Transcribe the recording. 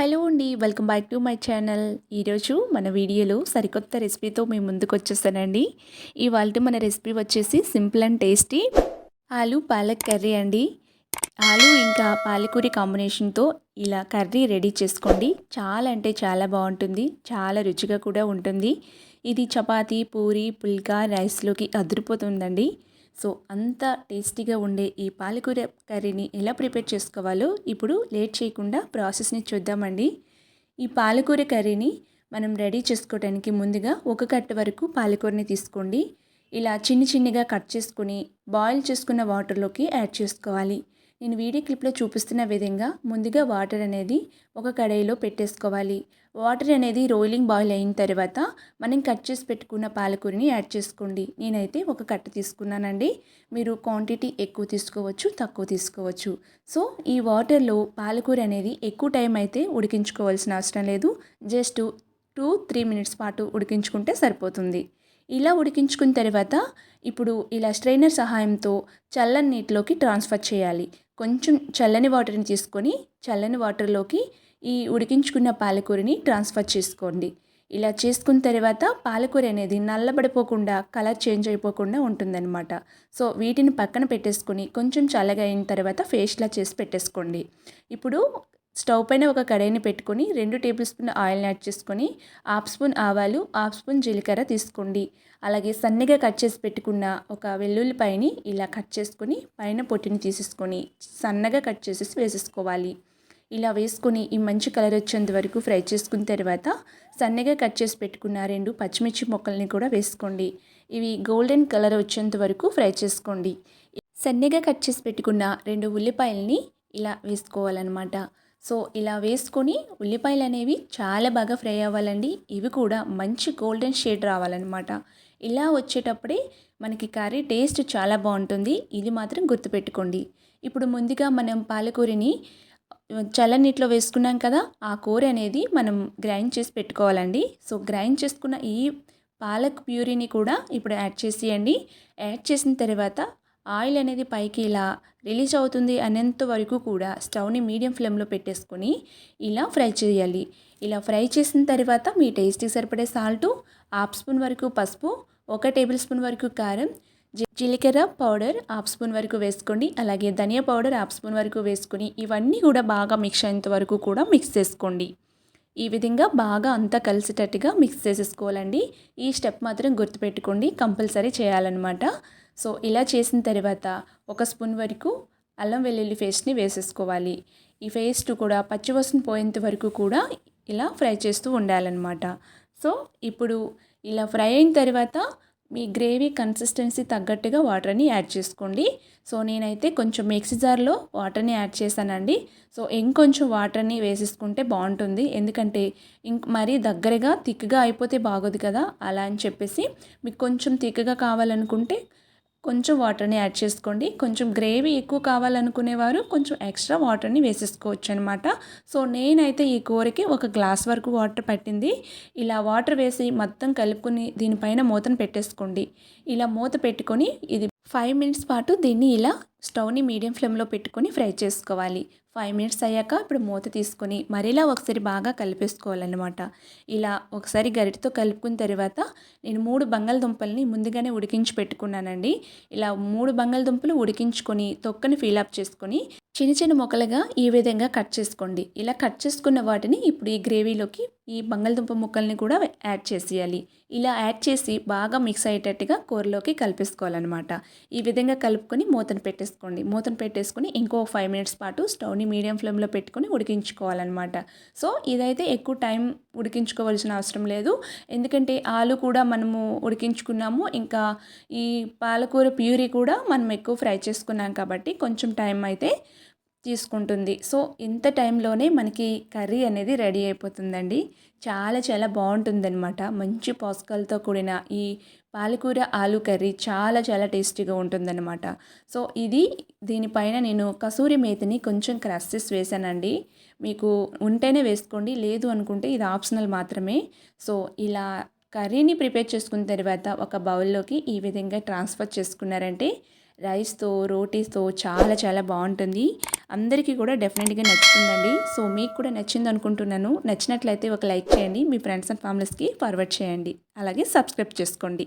Hello అండి welcome back to my channel. ఈరోజు మన వీడియోలో సరికొత్త రెసిపీతో మేము ముందుకు వచ్చేస్తానండి ఇవాళ మన రెసిపీ వచ్చేసి సింపుల్ అండ్ టేస్టీ ఆలు పాలక్ కర్రీ అండి. ఆలు ఇంకా పాలకూరి కాంబినేషన్తో ఇలా కర్రీ రెడీ చేసుకోండి. చాలా అంటే చాలా బాగుంటుంది. చాలా రుచిగా కూడా ఉంటుంది. ఇది చపాతీ పూరి పుల్కా రైస్లోకి అదిరిపోతుందండి. సో అంత టేస్టీగా ఉండే ఈ పాలకూర కర్రీని ఎలా ప్రిపేర్ చేసుకోవాలో ఇప్పుడు లేట్ చేయకుండా ప్రాసెస్ని చూద్దామండి. ఈ పాలకూర కర్రీని మనం రెడీ చేసుకోవడానికి ముందుగా ఒక కట్ట వరకు పాలకూరని తీసుకోండి. ఇలా చిన్ని చిన్నగా కట్ చేసుకుని బాయిల్ చేసుకున్న వాటర్లోకి యాడ్ చేసుకోవాలి. నేను వీడియో క్లిప్లో చూపిస్తున్న విధంగా ముందుగా వాటర్ అనేది ఒక కడాయిలో పెట్టేసుకోవాలి. వాటర్ అనేది రోయిలింగ్ బాయిల్ అయిన తర్వాత మనం కట్ చేసి పెట్టుకున్న పాలకూరని యాడ్ చేసుకోండి. నేనైతే ఒక కట్ట తీసుకున్నానండి. మీరు క్వాంటిటీ ఎక్కువ తీసుకోవచ్చు తక్కువ తీసుకోవచ్చు. సో ఈ వాటర్లో పాలకూర అనేది ఎక్కువ టైం అయితే ఉడికించుకోవాల్సిన అవసరం లేదు. జస్ట్ టూ త్రీ మినిట్స్ పాటు ఉడికించుకుంటే సరిపోతుంది. ఇలా ఉడికించుకున్న తర్వాత ఇప్పుడు ఇలా స్ట్రైనర్ సహాయంతో చల్లని నీటిలోకి ట్రాన్స్ఫర్ చేయాలి. కొంచెం చల్లని వాటర్ని తీసుకొని చల్లని వాటర్లోకి ఈ ఉడికించుకున్న పాలకూరని ట్రాన్స్ఫర్ చేసుకోండి. ఇలా చేసుకున్న తర్వాత పాలకూర అనేది నల్లబడిపోకుండా కలర్ చేంజ్ అయిపోకుండా ఉంటుందన్నమాట. సో వీటిని పక్కన పెట్టేసుకొని కొంచెం చల్లగా అయిన తర్వాత ఫేస్లా చేసి పెట్టేసుకోండి. ఇప్పుడు స్టవ్ పైన ఒక కడాయిని పెట్టుకొని రెండు టేబుల్ స్పూన్ ఆయిల్ని యాడ్ చేసుకొని హాఫ్ స్పూన్ ఆవాలు హాఫ్ స్పూన్ జీలకర్ర తీసుకోండి. అలాగే సన్నగా కట్ చేసి పెట్టుకున్న ఒక వెల్లుల్లిపాయని ఇలా కట్ చేసుకొని పైన పొట్టిని తీసేసుకొని సన్నగా కట్ చేసేసి వేసేసుకోవాలి. ఇలా వేసుకొని ఈ మంచి కలర్ వచ్చేంత వరకు ఫ్రై చేసుకున్న తర్వాత సన్నగా కట్ చేసి పెట్టుకున్న రెండు పచ్చిమిర్చి మొక్కల్ని కూడా వేసుకోండి. ఇవి గోల్డెన్ కలర్ వచ్చేంత వరకు ఫ్రై చేసుకోండి. సన్నగా కట్ చేసి పెట్టుకున్న రెండు ఉల్లిపాయలని ఇలా వేసుకోవాలన్నమాట. సో ఇలా వేసుకొని ఉల్లిపాయలు అనేవి చాలా బాగా ఫ్రై అవ్వాలండి. ఇవి కూడా మంచి గోల్డెన్ షేడ్ రావాలన్నమాట. ఇలా వచ్చేటప్పుడే మనకి కర్రీ టేస్ట్ చాలా బాగుంటుంది. ఇది మాత్రం గుర్తుపెట్టుకోండి. ఇప్పుడు ముందుగా మనం పాలకూరని చల్లనీటిలో వేసుకున్నాం కదా ఆ కూర అనేది మనం గ్రైండ్ చేసి పెట్టుకోవాలండి. సో గ్రైండ్ చేసుకున్న ఈ పాలక్ ప్యూరీని కూడా ఇప్పుడు యాడ్ చేసేయండి. యాడ్ చేసిన తర్వాత ఆయిల్ అనేది పైకి ఇలా రిలీజ్ అవుతుంది అనేంత వరకు కూడా స్టవ్ని మీడియం ఫ్లేమ్లో పెట్టేసుకొని ఇలా ఫ్రై చేయాలి. ఇలా ఫ్రై చేసిన తర్వాత మీ టేస్ట్కి సరిపడే సాల్టు హాఫ్ స్పూన్ వరకు పసుపు ఒక టేబుల్ స్పూన్ వరకు కారం జీలకర్ర పౌడర్ హాఫ్ స్పూన్ వరకు వేసుకోండి అలాగే ధనియా పౌడర్ హాఫ్ స్పూన్ వరకు వేసుకొని ఇవన్నీ కూడా బాగా మిక్స్ అయ్యేంత వరకు కూడా మిక్స్ చేసుకోండి. ఈ విధంగా బాగా అంతా కలిసేటట్టుగా మిక్స్ చేసేసుకోవాలండి. ఈ స్టెప్ మాత్రం గుర్తుపెట్టుకోండి కంపల్సరీ చేయాలన్నమాట. సో ఇలా చేసిన తర్వాత ఒక స్పూన్ వరకు అల్లం వెల్లుల్లి పేస్ట్ని వేసేసుకోవాలి. ఈ పేస్ట్ కూడా పచ్చివసన పోయేంత వరకు కూడా ఇలా ఫ్రై చేస్తూ ఉండాలన్నమాట. సో ఇప్పుడు ఇలా ఫ్రై అయిన తర్వాత మీ గ్రేవీ కన్సిస్టెన్సీ తగ్గట్టుగా వాటర్ని యాడ్ చేసుకోండి. సో నేనైతే కొంచెం మిక్సీ జార్లో వాటర్ని యాడ్ చేశానండి. సో ఇంకొంచెం వాటర్ని వేసేసుకుంటే బాగుంటుంది. ఎందుకంటే ఇంక మరీ దగ్గరగా థిక్గా అయిపోతే బాగోదు కదా? అలా అని చెప్పేసి మీకు కొంచెం థిక్గా కావాలనుకుంటే కొంచెం వాటర్ని యాడ్ చేసుకోండి. కొంచెం గ్రేవీ ఎక్కువ కావాలనుకునేవారు కొంచెం ఎక్స్ట్రా వాటర్ని వేసేసుకోవచ్చు అనమాట సో నేనైతే ఈ కూరకి ఒక గ్లాస్ వరకు వాటర్ పట్టింది. ఇలా వాటర్ వేసి మొత్తం కలుపుకొని దీనిపైన మూతను పెట్టేసుకోండి. ఇలా మూత పెట్టుకొని ఇది ఫైవ్ మినిట్స్ పాటు దీన్ని ఇలా స్టవ్ని మీడియం ఫ్లేమ్లో పెట్టుకొని ఫ్రై చేసుకోవాలి. ఫైవ్ మినిట్స్ అయ్యాక ఇప్పుడు మూత తీసుకొని మరిలా ఒకసారి బాగా కలిపేసుకోవాలన్నమాట. ఇలా ఒకసారి గరిటతో కలుపుకున్న తర్వాత నేను మూడు బంగాళదుంపల్ని ముందుగానే ఉడికించి పెట్టుకున్నానండి. ఇలా మూడు బంగాళదుంపలు ఉడికించుకొని తొక్కని ఫీలప్ చేసుకొని చిన్న చిన్న మొక్కలుగా ఈ విధంగా కట్ చేసుకోండి. ఇలా కట్ చేసుకున్న వాటిని ఇప్పుడు ఈ గ్రేవీలోకి ఈ బంగాళదుంప ముక్కల్ని కూడా యాడ్ చేసేయాలి. ఇలా యాడ్ చేసి బాగా మిక్స్ అయ్యేటట్టుగా కూరలోకి కలిపేసుకోవాలన్నమాట. ఈ విధంగా కలుపుకొని మూతను పెట్టేసుకోండి. మూతను పెట్టేసుకొని ఇంకో ఫైవ్ మినిట్స్ పాటు స్టవ్ని మీడియం ఫ్లేమ్లో పెట్టుకొని ఉడికించుకోవాలన్నమాట. సో ఇదైతే ఎక్కువ టైం ఉడికించుకోవాల్సిన అవసరం లేదు. ఎందుకంటే ఆలు కూడా మనము ఉడికించుకున్నాము. ఇంకా ఈ పాలకూర ప్యూరీ కూడా మనం ఎక్కువ ఫ్రై చేసుకున్నాం కాబట్టి కొంచెం టైం అయితే తీసుకుంటుంది. సో ఇంత టైంలోనే మనకి కర్రీ అనేది రెడీ అయిపోతుందండి. చాలా చాలా బాగుంటుందన్నమాట. మంచి పోషకాలతో కూడిన ఈ పాలకూర ఆలు కర్రీ చాలా చాలా టేస్టీగా ఉంటుందన్నమాట. సో ఇది దీనిపైన నేను కసూరి మేతిని కొంచెం క్రస్సెస్ వేశానండి వేసానండి. మీకు ఉంటేనే వేసుకోండి లేదు అనుకుంటే ఇది ఆప్షనల్ మాత్రమే. సో ఇలా కర్రీని ప్రిపేర్ చేసుకున్న తర్వాత ఒక బౌల్లోకి ఈ విధంగా ట్రాన్స్ఫర్ చేసుకున్నారంటే రైస్తో రోటీస్తో చాలా చాలా బాగుంటుంది. అందరికీ కూడా డెఫినెట్గా నచ్చుతుందండి. సో మీకు కూడా నచ్చింది అనుకుంటున్నాను. నచ్చినట్లయితే ఒక లైక్ చేయండి. మీ ఫ్రెండ్స్ అండ్ ఫ్యామిలీస్కి ఫార్వర్డ్ చేయండి. అలాగే సబ్స్క్రైబ్ చేసుకోండి.